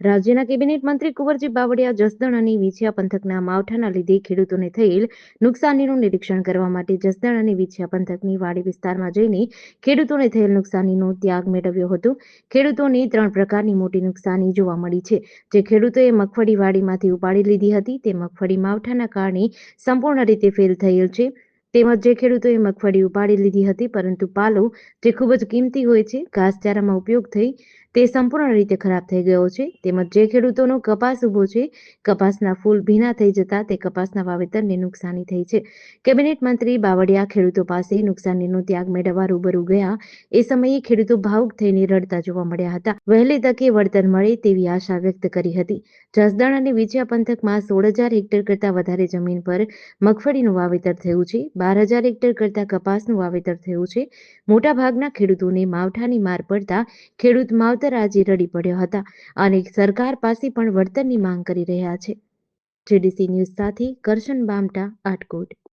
રાજ્યના કેબિનેટ મંત્રી કુંવરજી બાવળિયા, જસદણ અને વિછિયા પંથકના માવઠાના લીધે ખેડૂતોને થયેલ નુકસાનીનું નિરીક્ષણ કરવા માટે જસદણ અને વિછિયા પંથકની વાડી વિસ્તારમાં જઈને ખેડૂતોને થયેલ નુકસાનીનો ત્યાગ મેળવ્યો હતો. ખેડૂતોને ત્રણ પ્રકારની મોટી નુકસાની જોવા મળી છે. જે ખેડૂતોએ મગફળી વાડીમાંથી ઉપાડી લીધી હતી. તે મગફળી માવઠાના કારણે સંપૂર્ણ રીતે ફેલ થયેલ છે. તેમજ જે ખેડૂતોએ મગફળી ઉપાડી લીધી હતી, પરંતુ પાલો જે ખૂબ જ કિંમતી હોય છે, ઘાસચારામાં ઉપયોગ થઈ તે સંપૂર્ણ રીતે ખરાબ થઈ ગયો છે. તેમજ જે ખેડૂતોનો કપાસ ઊભો છે, કપાસના ફૂલ ભીના થઈ જતા તે કપાસના વાવેતરને નુકસાની થઈ છે. કેબિનેટ મંત્રી બાવળિયા ખેડૂતો પાસે નુકસાનીનો ત્યાગ મેળવવા રૂબરૂ ગયા. એ સમયે ખેડૂતો ભાવુક થઈને રડતા જોવા મળ્યા હતા. વહેલી તકે વળતર મળે તેવી આશા વ્યક્ત કરી હતી. જસદણ અને વિજયા પંથકમાં સોળ હજાર હેક્ટર કરતાં વધારે જમીન પર મગફળીનું વાવેતર થયું છે. બાર હજાર હેક્ટર કરતાં કપાસનું વાવેતર થયું છે. મોટાભાગના ખેડૂતોને માવઠાની માર પડતા ખેડૂત માવતર આજે રડી પડ્યા હતા અને સરકાર પાસે પણ વળતરની માંગ કરી રહ્યા છે. જેડીસી ન્યૂઝ સાથે કરશન બામટા આટકોટ.